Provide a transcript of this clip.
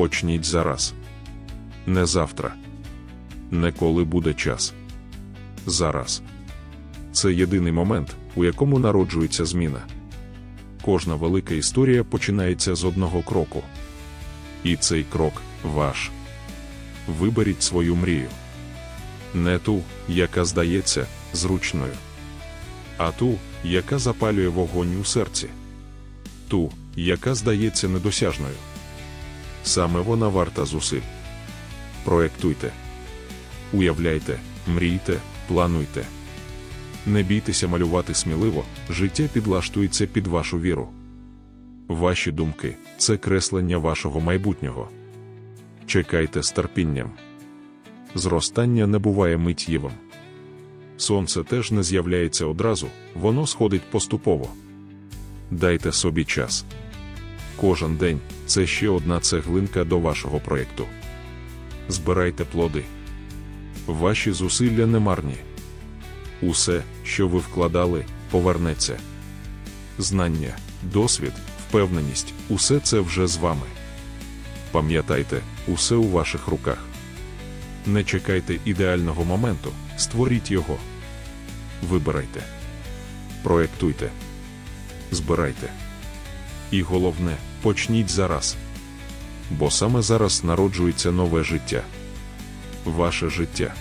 Почніть зараз. Не завтра. Не коли буде час. Зараз. Це єдиний момент, у якому народжується зміна. Кожна велика історія починається з одного кроку. І цей крок ваш. Виберіть свою мрію. Не ту, яка здається зручною, а ту, яка запалює вогонь у серці, ту, яка здається недосяжною. Саме вона варта зусиль. Проектуйте, уявляйте, мрійте, плануйте. Не бійтеся малювати сміливо, життя підлаштується під вашу віру. Ваші думки це креслення вашого майбутнього. Чекайте з терпінням. Зростання не буває миттєвим. Сонце теж не з'являється одразу, воно сходить поступово. Дайте собі час. Кожен день це ще одна цеглинка до вашого проєкту. Збирайте плоди. Ваші зусилля не марні. Усе, що ви вкладали, повернеться. Знання, досвід, впевненість усе це вже з вами. Пам'ятайте, усе у ваших руках. Не чекайте ідеального моменту, створіть його. Вибирайте, проектуйте, збирайте. І головне, почніть зараз. Бо саме зараз народжується нове життя. Ваше життя.